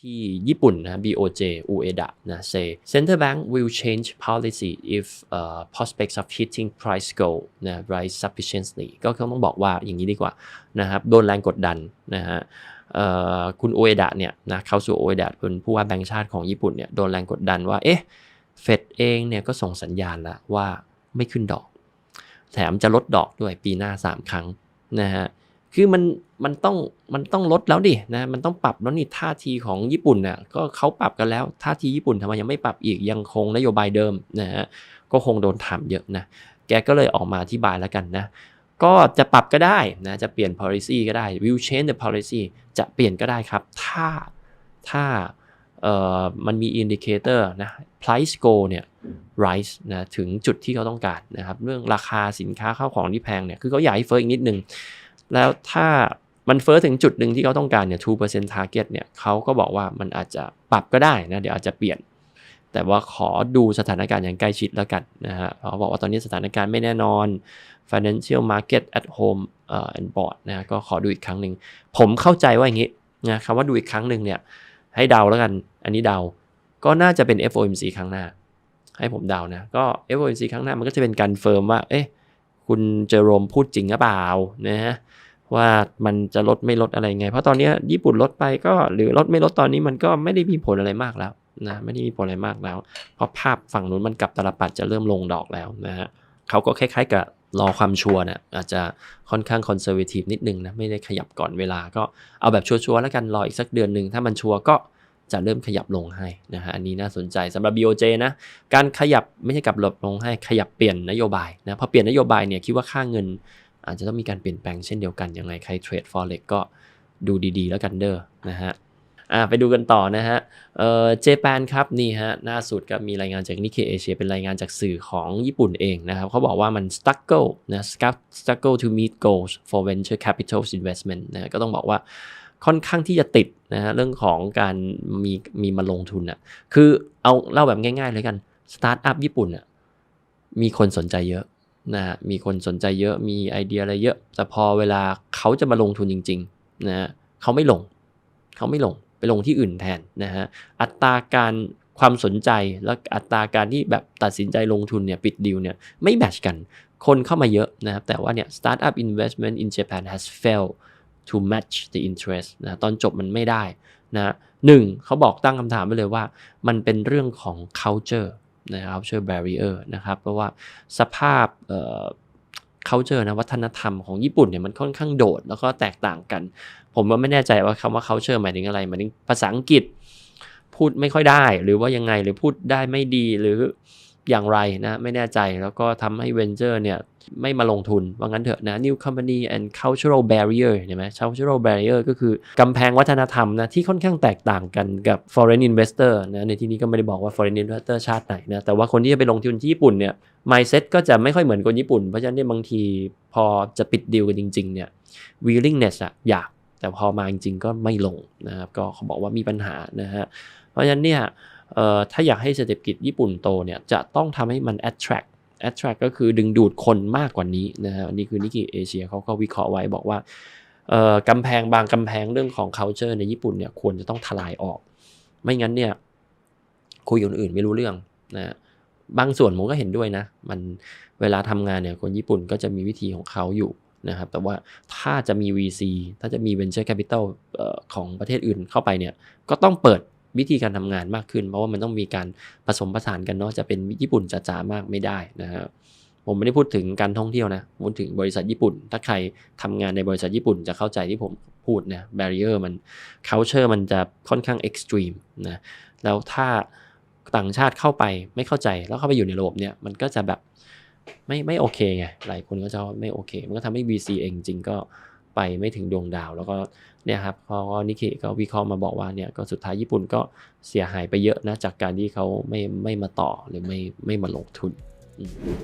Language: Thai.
ที่ญี่ปุ่นนะ BOJ UEDA นะ say central bank will change policy if uh, prospects of hitting price goal นะ rise sufficiently ก็ต้องบอกว่าอย่างนี้ดีกว่านะครับโดนแรงกดดันนะฮะเอ่อคุณโอเอดะเนี่ยนะเขาสู่โอเอดะเป็นผู้ว่าแบงก์ชาติของญี่ปุ่นเนี่ยโดนแรงกดดันว่า เอ๊ะเฟดเองเนี่ยก็ส่งสัญญาณแล้วว่าไม่ขึ้นดอก แถมจะลดดอกด้วยปีหน้า 3 ครั้งนะฮะ คือมันมันต้องมันต้องลดแล้วดินะมันต้องปรับแล้วนี่ท่าทีของญี่ปุ่นเนี่ยก็เขาปรับกันแล้วท่าทีญี่ปุ่นทำไมยังไม่ปรับอีกยังคงนโยบายเดิมนะฮะก็คงโดนถามเยอะนะแกก็เลยออกมาอธิบายแล้วกันนะก็จะปรับก็ได้นะจะเปลี่ยน policy ก็ได้ will change the policy จะเปลี่ยนก็ได้ครับ ถ้าถ้าเอ่อมันมี indicator นะ price go เนี่ย rise นะถึงจุดที่เขาต้องการนะครับเรื่องราคาสินค้าข้าวของที่แพงเนี่ยคือเขาอยากให้เฟ้ออีกนิดนึง แล้วถ้ามันเฟ้อถึงจุดหนึ่งที่เขาต้องการเนี่ย2% target เนี่ยเขาก็บอกว่ามันอาจจะปรับก็ได้นะ เดี๋ยวอาจจะเปลี่ยน แต่ว่าขอดูสถานการณ์อย่างใกล้ชิดแล้วกันนะฮะเขาบอกว่าตอนนี้สถานการณ์ไม่แน่นอน financial market at home uh, and board นะก็ขอดูอีกครั้งหนึ่ง ผมเข้าใจว่าอย่างนี้นะคำว่าดูอีกครั้งหนึ่งเนี่ยให้เดาแล้วกัน อันนี้เดา ก็น่าจะเป็น FOMC ครั้งหน้า ให้ผมเดานะ ก็ FOMC ครั้งหน้ามันก็จะเป็นการเฟิร์มว่า เอ๊ะ คุณเจอโรมพูดจริงหรือเปล่านะฮะว่ามันจะลดไม่ลดอะไรไง เพราะตอนนี้ญี่ปุ่นลดไปก็หรือลดไม่ลดตอนนี้มันก็ไม่ได้มีผลอะไรมากแล้วนะไม่ได้มีผลอะไรมากแล้ว เพราะภาพฝั่งนู้นมันกลับตลปัดจะเริ่มลงดอกแล้วนะฮะเขาก็คล้ายๆกับรอความชัวร์นะอาจจะค่อนข้างคอนเซอร์เวทีฟนิดนึงนะไม่ได้ขยับก่อนเวลาก็เอาแบบชัวร์ๆแล้วกันรออีกสักเดือนหนึ่งถ้ามันชัวร์ก็ จะเริ่มขยับลงให้นะฮะอันนี้น่าสนใจสำหรับ BOJ นะการขยับไม่ใช่กลับหลบลงให้ขยับเปลี่ยนนโยบายนะพอเปลี่ยนนโยบายเนี่ยคิดว่าค่าเงิน อาจจะต้องมีการเปลี่ยนแปลงเช่นเดียวกันยังไงใครเทรด forex ก็ดูดีๆ แล้วกันเด้อนะฮะอ่าไปดูกันต่อนะฮะ เอ่อ เจแปนครับนี่ฮะล่าสุดก็มีรายงานจากนิเคเอเชียเป็นรายงานจากสื่อของญี่ปุ่นเองนะครับเขาบอกว่ามัน struggle นะ struggle to meet goals for venture capital investment นะก็ต้องบอกว่า ค่อนข้างที่จะติดนะฮะเรื่องของการมีมีมาลงทุนอะคือเอาเล่าแบบง่ายๆเลยกันสตาร์ทอัพญี่ปุ่นอะมีคนสนใจเยอะนะฮะมีคนสนใจเยอะมีไอเดียอะไรเยอะ แต่พอเวลาเขาจะมาลงทุนจริงๆนะฮะเขาไม่ลง เขาไม่ลงไปลงที่อื่นแทนนะฮะอัตราการความสนใจและอัตราการที่แบบตัดสินใจลงทุนเนี่ยปิดดีลเนี่ยไม่แมชกัน คนเข้ามาเยอะนะครับแต่ว่าเนี่ย startup investment in Japan has failed to match the interest นะตอนจบมันไม่ได้นะหนึ่งเขาบอกตั้งคำถามไปเลยว่า มันเป็นเรื่องของ culture นะครับ culture barrier นะครับ เพราะว่าสภาพเอ่อ culture นะวัฒนธรรมของญี่ปุ่นเนี่ยมันค่อนข้างโดด แล้วก็แตกต่างกัน ผมว่าไม่แน่ใจว่าคำว่า culture หมายถึงอะไรหมายถึงภาษาอังกฤษ พูดไม่ค่อยได้ หรือว่ายังไงหรือพูดได้ไม่ดีหรือ อย่างไรนะไม่แน่ใจแล้วก็ทำให้ venture เนี่ยไม่มาลงทุน ว่างั้นเถอะนะ new company and cultural barrier เห็นไหม cultural barrier ก็คือกำแพงวัฒนธรรมนะที่ค่อนข้างแตกต่างกันกับ foreign investor นะในที่นี้ก็ไม่ได้บอกว่า foreign investor ชาติไหนนะแต่ว่าคนที่จะไปลงทุนที่ญี่ปุ่นเนี่ย mindset ก็จะไม่ค่อยเหมือนคนญี่ปุ่น เพราะฉะนั้นเนี่ยบางทีพอจะปิดดีลกันจริงๆเนี่ย willingness อะอยากแต่พอมาจริงๆก็ไม่ลงนะครับก็เขาบอกว่ามีปัญหานะฮะเพราะฉะนั้นเนี่ย ถ้าอยากให้เศรษฐกิจญี่ปุ่นโตเนี่ยจะต้องทำให้มัน attract attract ก็คือดึงดูดคนมากกว่านี้นะฮะนี่คือนิก e เอเชียเขาก็วิเคราะห์ไว้บอกว่ากำแพงบางกำแพงเรื่องของ culture ในญี่ปุ่นเนี่ยควรจะต้องทลายออก ไม่งั้นเนี่ยคุยกับคนอื่นไม่รู้เรื่องนะบางส่วนผมก็เห็นด้วยนะ มันเวลาทำงานเนี่ยคนญี่ปุ่นก็จะมีวิธีของเขาอยู่นะครับ แต่ว่าถ้าจะมี VC ถ้าจะมี Venture Capital ออของประเทศอื่นเข้าไปเนี่ยก็ต้องเปิด วิธีการทำงานมากขึ้น เพราะว่ามันต้องมีการผสมผสานกันเนาะจะเป็นญี่ปุ่นจ๋าๆมากไม่ได้นะครับผมไม่ได้พูดถึงการท่องเที่ยวนะพูดถึงบริษัทญี่ปุ่น ถ้าใครทำงานในบริษัทญี่ปุ่นจะเข้าใจที่ผมพูดนะ barrier มัน culture มันจะค่อนข้าง extreme นะแล้วถ้าต่างชาติเข้าไปไม่เข้าใจแล้วเข้าไปอยู่ในระบบเนี่ยมันก็จะแบบไม่ไม่โอเคไงหลายคนก็จะไม่โอเค มันก็ทำให้ VC เองจริงก็ไปไม่ถึงดวงดาว แล้วก็ เนี่ยครับพอนิเคก็วิเคราะห์มาบอกว่าเนี่ยก็สุดท้ายญี่ปุ่นก็เสียหายไปเยอะนะจากการที่เขาไม่ไม่มาต่อหรือไม่ไม่มาลงทุนอืม